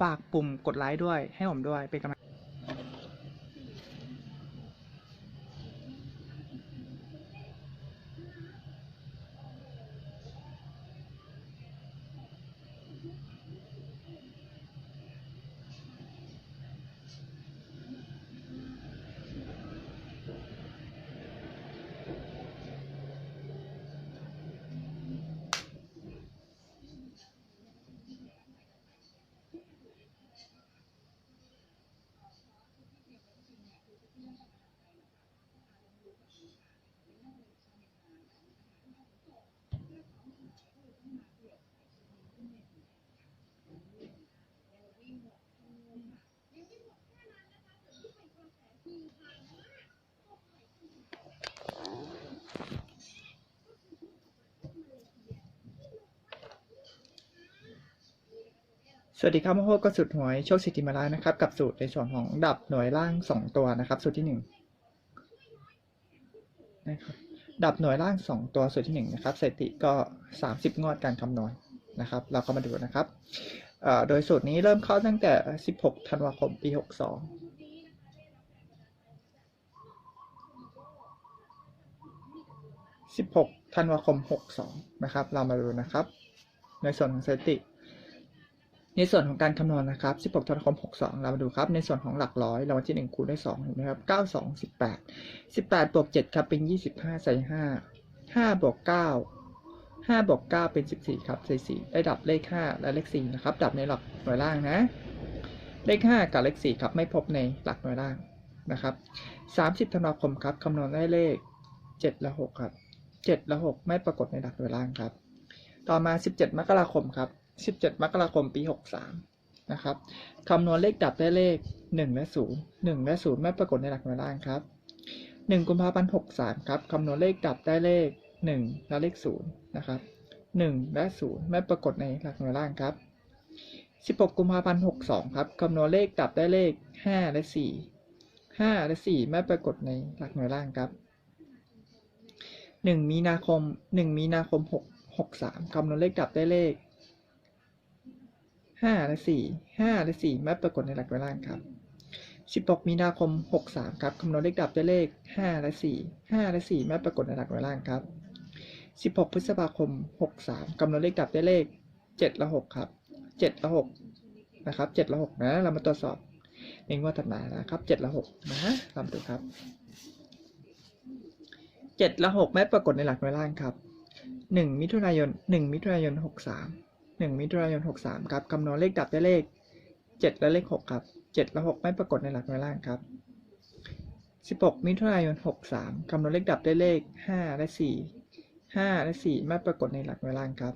ฝากปุ่มกดไลค์ด้วยให้ผมด้วยเป็นกำลัง สวัสดีครับมาพบกับสูตรหวยโชคสิทธิมาล้วนะครับ กับสูตรในส่วนของดับหน่วยล่าง 2 ตัวนะครับ สูตรที่1นะครับดับหน่วยล่าง 2 ตัวสูตรที่ 1 นะครับสถิติก็ 30 งวดการคำนวณนะครับ เราก็มาดูนะครับโดยสูตรนี้เริ่มเข้าตั้งแต่ 16 ธันวาคม ปี 62 16 ธันวาคม 62 นะครับ เรามาดูนะครับ ในส่วนของสถิติ ในส่วนของการคำนวณนะครับ 16ธันวาคม62 เรามาดูครับ ในส่วนของหลักร้อยเรางวัลที่ 1 คูณด้วย2เห็นไหมครับ 9 2 18 18บวก7ครับเป็น 25 ใส่ 5 5บวก9 5บวก9เป็น 14 ครับ ใส่ 4 ได้ดับเลข 5 และเลข 4 นะครับ ดับในหลักหน่วยล่างนะ เลข 5 กับเลข 4 ครับ ไม่พบในหลักหน่วยล่างนะครับ 30ธันวาคมครับคำนวณได้เลข 7 และ 6 ครับ 7 และ 6 ไม่ปรากฏในหลักหน่วยล่างครับ ต่อมา 17 มกราคมครับ 17 มกราคมปี 63 นะครับคำนวณเลขดับได้เลข 1 และ 0 1 และ 0 ไม่ปรากฏในหลักหน่วยล่างครับ 1 กุมภาพันธ์ 63 ครับคำนวณเลขดับได้เลข 1 และเลข 0 นะครับ 1 และ 0 ไม่ปรากฏในหลักหน่วยล่างครับ 16 กุมภาพันธ์ 62 ครับคำนวณเลขดับได้เลข 5 และ 4 5 และ 4 ไม่ปรากฏในหลักหน่วยล่างครับ 1 มีนาคม 1 มีนาคม 6 63คำนวณเลขดับได้เลข ห้าและสี่ห้าและสี่ไม่ปรากฏในหลักหน่วยล่างครับสิบหกมีนาคมหกสามครับคำนวณเลขดับด้วยเลขห้าและสี่ห้าและสี่ไม่ปรากฏในหลักหน่วยล่างครับสิบหกพฤษภาคมหกสามคำนวณเลขดับด้วยเลขเจ็ดและหกครับเจ็ดและหกนะครับเจ็ดและหกนะ เรามาตรวจสอบในงวดถัดมานะครับเจ็ดและหกนะลองดูครับเจ็ดและหกไม่ปรากฏในหลักหน่วยล่างครับหนึ่งมิถุนายนหนึ่งมิถุนายนห กสามหนึ่งมิถุนายนหกสามครับคำนวณเลขดับได้เลขเจ็ดและเลขหกครับเจ็ดและหกไม่ปรากฏในหลักหน่วยล่างครับสิบหกมิถุนายนหกสามคำนวณเลขดับได้เลขห้าและสี่ห้าและสี่ไม่ปรากฏในหลักหน่วยล่างครับ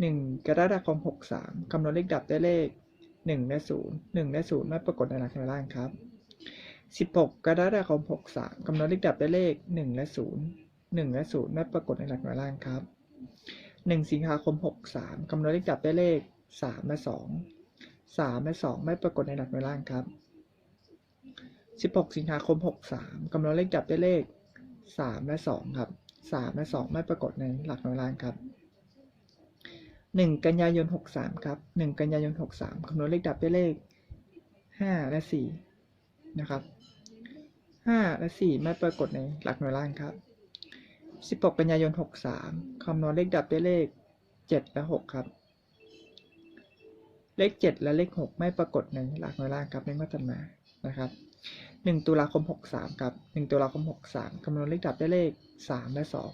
หนึ่งกรกฎาคมหกสามคำนวณเลขดับได้เลขหนึ่งและศูนย์หนึ่งและศูนย์ไม่ปรากฏในหลักหน่วยล่างครับสิบหกกรกฎาคมหกสามคำนวณเลขดับได้เลขหนึ่งและศูนย์หนึ่งและศูนย์ไม่ปรากฏในหลักหน่วยล่างครับ หนึ่งสิงหาคมหกสามคำนวณเลขดับได้เลขสามและสองสามและสองไม่ปรากฏในหลักหน่วยล่างครับสิบหกสิงหาคมหกสามคำนวณเลขดับได้เลขสามและสองครับสามและสองไม่ปรากฏในหลักหน่วยล่างครับหนึ่งกันยายนหกสามครับหนึ่งกันยายนหกสามคำนวณเลขดับได้เลขห้าและสี่นะครับห้าและสี่ไม่ปรากฏในหลักหน่วยล่างครับ 16 กันยายน 63 คำนวณเลขดับได้เลข 7 และ 6 ครับ เลข 7 และเลข 6 ไม่ปรากฏในหลักหน่วยล่างครับในงวดถัดมานะครับหนึ่งตุลาคมหกสามครับหนึ่งตุลาคมหกสามคำนวณเลขดับได้เลขสามและสอง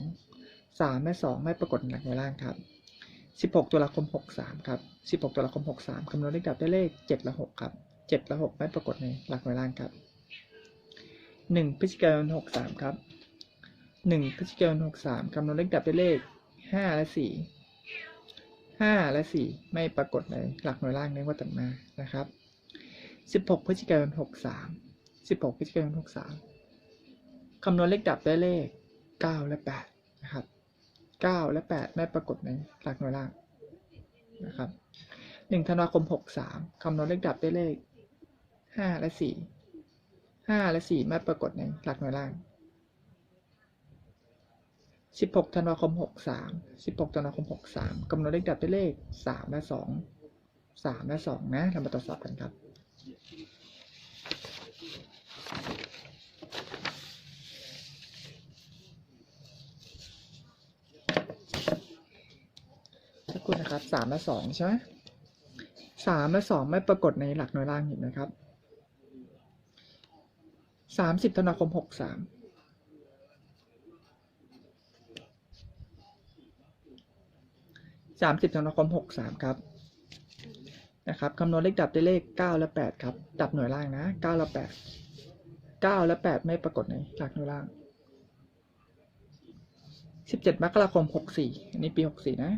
สามและสองไม่ปรากฏในหลักหน่วยล่างครับสิบหกตุลาคมหกสามครับสิบหกตุลาคมหกสามคำนวณเลขดับได้เลขเจ็ดและหกครับเจ็ดและหกไม่ปรากฏในหลักหน่วยล่างครับหนึ่งพฤศจิกายนหกสามครับ หนึ่งพฤศจิกายนหกสามคำนวณเลขดับได้เลขห้าและสี่ห้าและสี่ไม่ปรากฏในหลักหน่วยล่างในงวัดต่อมานะครับ16พฤศจิกายน63 16พฤศจิกายน63คำนวณเลขดับได้เลข9และ8นะครับ9และ8ไม่ปรากฏในหลักหน่วยล่างนะครับ1ธันวาคม63คำนวณเลขดับได้เลข5และ4 5และ4ไม่ปรากฏในหลักหน่วยล่าง 16ธันวาคม 63 16ธันวาคม 63กำหนดเลขดับด้เลข 3 และ 2 3 และ 2 นะ เรามาตรวจสอบกันครับ สักครู่นะครับสามและสองใช่ไหมสามและสองไม่ปรากฏในหลักหน่วยล่างเห็นไหมครับสามสิบธันวาคมห กสามสามสิบธันวาคมหกสามครับนะครับคำนวณเลขดับได้เลขเก้าและแปดครับ ดับหน่วยล่างนะเก้าและแปดเก้าและแปดไม่ปรากฏในหลักหน่วยล่างสิบเจ็ดมกราคมหกสี่อันนี้ปีหกสี่นะ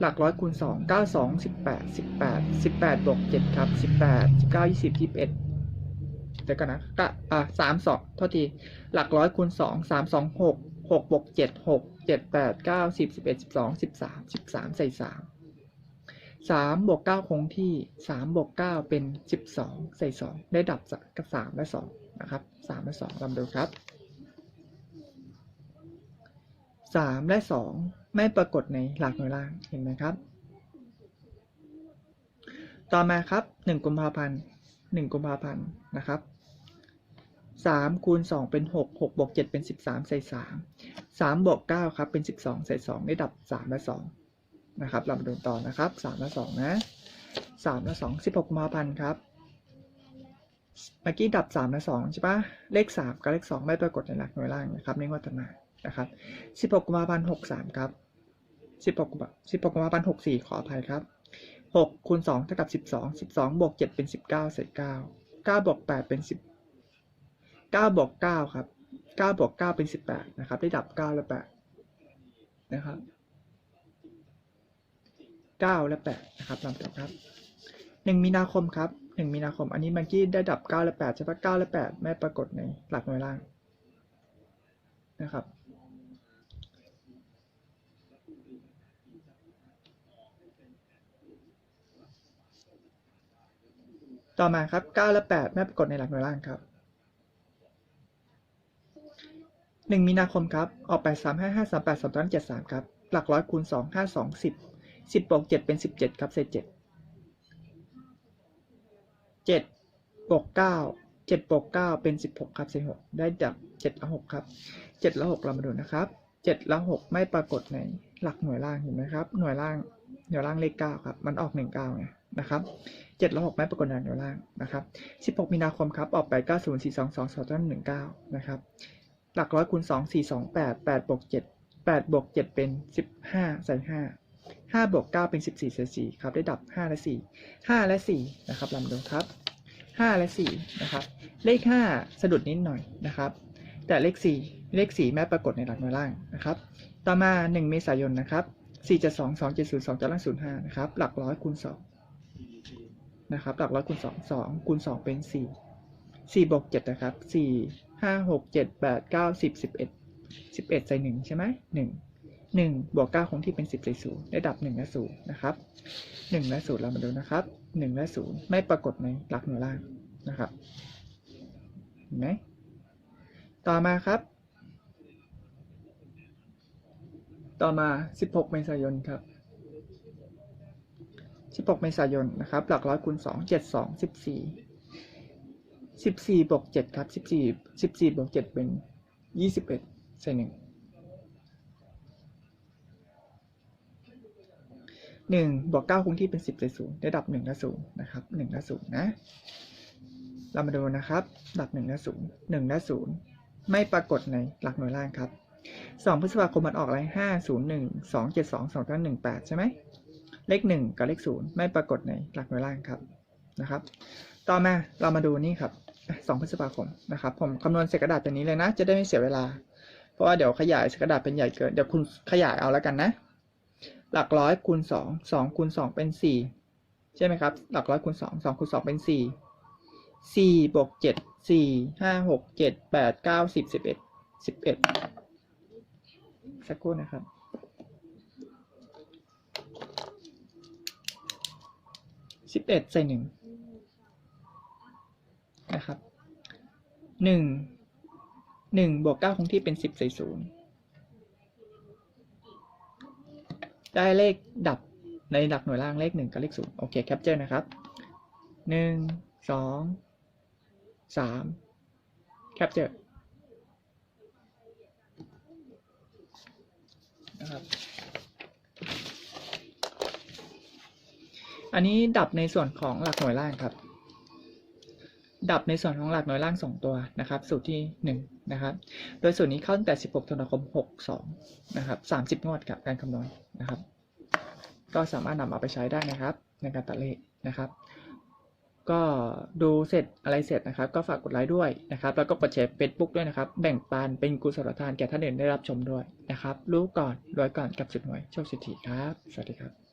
หลักร้อยคูณสองเก้าสองสิบแปดสิบแปดสิบแปดบวกเจ็ดครับสิบแปดสิบเก้ายี่สิบยี่สิบเอ็ดเดี๋ยวกันนะก็อ่าสามสองโทษที หลักร้อยคูณสองสามสองหกหกบวกเจ็ดหก เจ็ดแปดเก้าสิบสิบเอ็ดสิบสองสิบสามสิบสามใส่สามสามบวกเก้าคงที่สามบวกเก้าเป็นสิบสองใส่สองได้ดับกับสามและสองนะครับสามและสองลำดูครับสามและสองไม่ปรากฏในหลักหน่วยล่างเห็นไหมครับ ต่อมาครับหนึ่งกุมภาพันธ์หนึ่งกุมภาพันธ์นะครับ สามคูณสองเป็นหกหกบวกเจ็ดเป็นสิบสามใส่สามสามบวกเก้าครับเป็นสิบสองใส่สองได้ดับสามและสองนะครับ เรามาดูต่อนะครับสามและสองนะสามและสองสิบหกกุมภาพันธ์ครับเมื่อกี้ดับสามและสองใช่ปะเลขสามกับเลขสองไม่ปรากฏในหลักหน่วยล่างนะครับในงวดต่อมานะครับสิบหกกุมภาพันธ์หกสามครับสิบหกสิบหกกุมภาพันธ์หกสี่ขออภัยครับหกคูณสองเท่ากับสิบสองสิบสองบวกเจ็ดเป็นสิบเก้าใส่เก้าเก้าบวกแปดเป็นสิบ เก้าบวกเก้าครับเก้าบวกเก้าเป็นสิบแปดนะครับ ได้ดับเก้าและแปดนะครับเก้าและแปดนะครับลำดับครับหนึ่งมีนาคมครับหนึ่งมีนาคม อันนี้มื่อกี้ได้ดับเก้าและแปดใช่ปะเก้าและแปดไม่ปรากฏในหลักหน่วยล่าง นะครับต่อมาครับ 9 และ 8 ไม่ปรากฏในหลักหน่วยล่างครับ หนึ่งมีนาคมครับ ออกแปดสามห้าห้าสามแปดสามตอนเจ็ดสามครับ หลักร้อยคูณสองห้าสองสิบสิบบวกเจ็ดเป็นสิบเจ็ดครับเศษเจ็ดเจ็ดบวกเก้าเจ็ดบวกเก้าเป็นสิบหกครับเศษหกได้จากเจ็ดละหกครับเจ็ดละหกเรามาดูนะครับเจ็ดละหกไม่ปรากฏในหลักหน่วยล่างเห็นไหมครับ หน่วยล่างหน่วยล่างเลขเก้าครับ มันออกหนึ่งเก้าไงนะครับเจ็ดละหกไม่ปรากฏในหน่วยล่างนะครับสิบหกมีนาคมครับ ออกแปดเก้าศูนย์สี่สองสองสองต้นหนึ่งเก้านะครับ หลักร้อยคูณสองสี่สองแปดแปดบวกเจ็ดแปดบวกเจ็ดเป็นสิบห้าใส่ห้าห้าบวกเก้าเป็นสิบสี่ใส่สี่ครับ ได้ดับห้าและสี่ห้าและสี่นะครับลำดับครับห้าและสี่นะครับ เลขห้าสะดุดนิดหน่อยนะครับ แต่เลขสี่เลขสี่แม้ปรากฏในหลักหน่วยล่างนะครับ ต่อมาหนึ่งเมษายนนะครับสี่จะสองสองเจ็ดศูนย์สองจะล่างศูนย์ห้านะครับ หลักร้อยคูณสองนะครับ หลักร้อยคูณสองสองคูณสองเป็นสี่ สี่บวกเจ็ดนะครับสี่ห้าหกเจ็ดแปดเก้าสิบสิบเอ็ดสิบเอ็ดใส่หนึ่งใช่ไหมหนึ่งหนึ่งบวกเก้าคงที่เป็นสิบใส่ศูนย์ได้ดับหนึ่งและศูนย์นะครับหนึ่งและศูนย์เรามาดูนะครับหนึ่งและศูนย์ไม่ปรากฏในหลักหน่วยล่างนะครับเห็นไหมต่อมาครับ ต่อมาสิบหกเมษายนครับสิบหกเมษายนนะครับ หลักร้อยคูณสองเจ็ดสองสิบสี่ 14บสี่บวก7ครับ14 14บสี่บวก7เป็น21ใส่1 1บวก9คงที่เป็น10ใส่0ได้ดับ1และ0นย์นะครับ1และ0นย์นะ เรามาดูนะครับหลักหนึ่งและศูนย์หนึ่งและศูนย์ไม่ปรากฏในหลักหน่วยล่างครับสองพฤษภาคมมันออกอะไรห้าศูนย์หนึ่งสองเจ็ดสองสองเก้าหนึ่งแปดใช่ไหมเลขหนึ่งกับเลขศูนย์ไม่ปรากฏในหลักหน่วยล่างครับนะครับ ต่อมาเรามาดูนี่ครับ 2 พฤษภาคมนะครับ ผมคำนวณเศษกระดาษตัวนี้เลยนะ จะได้ไม่เสียเวลา เพราะว่าเดี๋ยวขยายเศษกระดาษเป็นใหญ่เกิน เดี๋ยวคุณขยายเอาแล้วกันนะ หลักร้อยคูณ2 2คูณ2 เป็น 4 ใช่ไหมครับ หลักร้อยคูณ2 2คูณ2 เป็น 4 4บวก7 4 5 6 7 8 9 10 11 11 สักครู่นะครับสิบเอ็ดใส่หนึ่ง หนึ่งหนึ่งบวกเก้าคงที่เป็นสิบใส่ศูนย์ได้เลขดับในหลักหน่วยล่างเลขหนึ่งกับเลขศูนย์โอเคแคปเจอร์นะครับหนึ่งสองสามแคปเจอร์นะครับอันนี้ดับในส่วนของหลักหน่วยล่างครับ ดับในส่วนของหลักหน่วยล่าง 2 ตัวนะครับ สูตรที่1นะครับ โดยสูตรนี้เข้าตั้งแต่ 16 ธันวาคม 62 นะครับ 30 งวดกับการคำนวณนะครับ ก็สามารถนำเอาไปใช้ได้นะครับ ในการตัดเลขนะครับ ก็ดูเสร็จอะไรเสร็จนะครับ ก็ฝากกดไลค์ด้วยนะครับ แล้วก็กดแชร์เฟซบุ๊กด้วยนะครับ แบ่งปันเป็นกุศลทานแก่ท่านอื่นได้รับชมด้วยนะครับ รู้ก่อนรวยก่อนกับสุดหน่วยโชคสิทธิครับ สวัสดีครับ